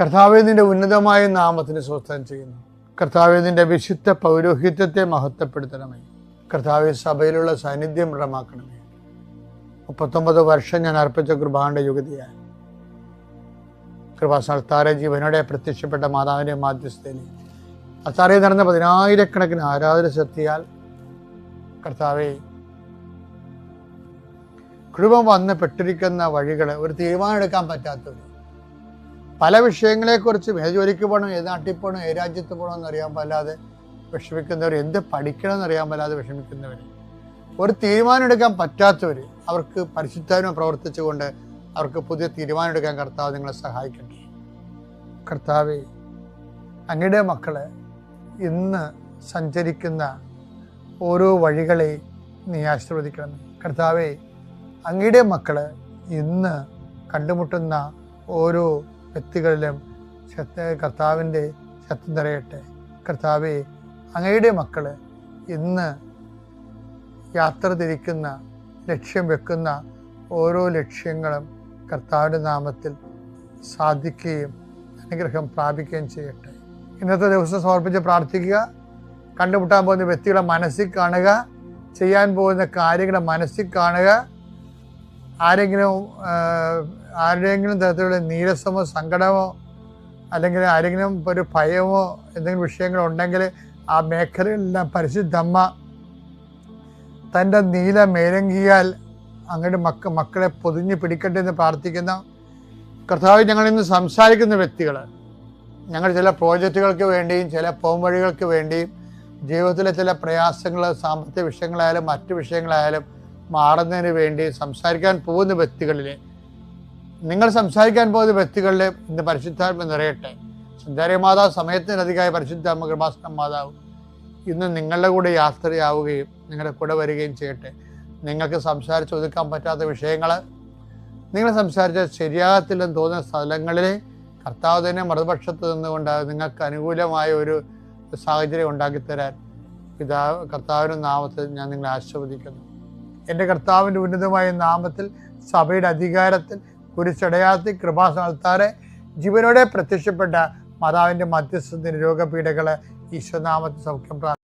കർത്താവെ നിന്റെ ഉന്നതമായ നാമത്തിന് സ്വസ്ഥം ചെയ്യുന്നു. കർത്താവേദിന്റെ വിശുദ്ധ പൗരോഹിത്യത്തെ മഹത്വപ്പെടുത്തണമേ. കർത്താവ് സഭയിലുള്ള സാന്നിധ്യം ദൃഢമാക്കണമേ. മുപ്പത്തൊമ്പത് വർഷം ഞാൻ അർപ്പിച്ച കൃപാന്റെ യുഗതിയായി കൃപാസ്ഥാനത്താറെ ജീവനോടെ പ്രത്യക്ഷപ്പെട്ട മാതാവിന്റെ മാധ്യസ്ഥയിൽ അത്താറയിൽ നടന്ന പതിനായിരക്കണക്കിന് ആരാധന ശക്തിയാൽ കർത്താവെ കുടുംബം വന്ന് പെട്ടിരിക്കുന്ന വഴികൾ ഒരു തീരുമാനം എടുക്കാൻ പറ്റാത്തവർ പല വിഷയങ്ങളെക്കുറിച്ച് ഏത് ജോലിക്ക് പോകണം ഏത് നാട്ടിൽ പോകണം ഏത് രാജ്യത്ത് പോകണം എന്നറിയാൻ പാടില്ലാതെ വിഷമിക്കുന്നവർ എന്ത് പഠിക്കണം എന്നറിയാൻ പാടില്ലാതെ വിഷമിക്കുന്നവർ. ഒരു തീരുമാനം എടുക്കാൻ പറ്റാത്തവർ അവർക്ക് പരിശുദ്ധാത്മ പ്രവർത്തിച്ചുകൊണ്ട് അവർക്ക് പുതിയ തീരുമാനം എടുക്കാൻ കർത്താവ് നിങ്ങളെ സഹായിക്കട്ടെ. കർത്താവ് അങ്ങയുടെ മക്കൾ ഇന്ന് സഞ്ചരിക്കുന്ന ഓരോ വഴികളെ നീ ആശീർവദിക്കണം. കർത്താവെ അങ്ങയുടെ മക്കൾ ഇന്ന് കണ്ടുമുട്ടുന്ന ഓരോ വ്യക്തികളിലും കർത്താവിന്റെ ശക്തി നിറയട്ടെ. കർത്താവെ അങ്ങയുടെ മക്കൾ ഇന്ന് യാത്ര തിരിക്കുന്ന ലക്ഷ്യം വെക്കുന്ന ഓരോ ലക്ഷ്യങ്ങളും കർത്താവിന്റെ നാമത്തിൽ സാധിക്കുകയും അനുഗ്രഹം പ്രാപിക്കുകയും ചെയ്യട്ടെ. ഇന്നത്തെ ദിവസം സമർപ്പിച്ച് പ്രാർത്ഥിക്കുക. കണ്ടുമുട്ടാൻ പോകുന്ന വ്യക്തികളെ മനസ്സിൽ കാണുക. ചെയ്യാൻ പോകുന്ന കാര്യങ്ങളെ മനസ്സിൽ കാണുക. ആരെങ്കിലും ആരുടെയെങ്കിലും തരത്തിലുള്ള നീരസമോ സങ്കടമോ അല്ലെങ്കിൽ ആരെങ്കിലും ഒരു ഭയമോ എന്തെങ്കിലും വിഷയങ്ങളോ ഉണ്ടെങ്കിൽ ആ മേഖലയിലെല്ലാം പരിശുദ്ധമ്മ തന്റെ നീല മേലങ്കിയാൽ അങ്ങയുടെ മക്ക മക്കളെ പൊതിഞ്ഞു പിടിക്കട്ടെ എന്ന് പ്രാർത്ഥിക്കുന്ന കർത്താവ് ഞങ്ങൾ ഇന്ന് സംസാരിക്കുന്ന വ്യക്തികൾ. ഞങ്ങൾ ചില പ്രോജക്റ്റുകൾക്ക് വേണ്ടിയും ചില പോംവഴികൾക്ക് വേണ്ടിയും ജീവിതത്തിലെ ചില പ്രയാസങ്ങൾ സാമ്പത്തിക വിഷയങ്ങളായാലും മറ്റു വിഷയങ്ങളായാലും മാറുന്നതിന് വേണ്ടി സംസാരിക്കാൻ പോകുന്ന വ്യക്തികളിൽ നിങ്ങൾ സംസാരിക്കാൻ പോകുന്ന വ്യക്തികളുടെ ഇന്ന് പരിശുദ്ധാത്മ നിറയട്ടെ. സഞ്ചാരി മാതാവ് സമയത്തിനധികമായ പരിശുദ്ധാത്മ കൃപാസന മാതാവ് ഇന്ന് നിങ്ങളുടെ കൂടെ യാത്രയാവുകയും നിങ്ങളുടെ കൂടെ വരികയും ചെയ്യട്ടെ. നിങ്ങൾക്ക് സംസാരിച്ച് ഒതുക്കാൻ പറ്റാത്ത വിഷയങ്ങൾ നിങ്ങൾ സംസാരിച്ച ശരിയാകത്തില്ലെന്ന് തോന്നുന്ന സ്ഥലങ്ങളിൽ കർത്താവ് തന്നെ മറുപക്ഷത്ത് നിന്നുകൊണ്ട് നിങ്ങൾക്ക് അനുകൂലമായ ഒരു സാഹചര്യം ഉണ്ടാക്കിത്തരാൻ പിതാവ് കർത്താവിന്റെ നാമത്തിൽ ഞാൻ നിങ്ങളെ ആശീർവദിക്കുന്നു. എന്റെ കർത്താവിന്റെ ഉന്നതമായ നാമത്തിൽ സഭയുടെ അധികാരത്തിൽ കുരിശടയാത്തി കൃപാസ്ഥാനത്താറെ ജീവനോടെ പ്രത്യക്ഷപ്പെട്ട മാതാവിന്റെ മധ്യസ്ഥത്തിന് രോഗപീഠകളെ ഈശ്വനാമത്തെ സൗഖ്യം പ്രാർത്ഥിക്കുന്നു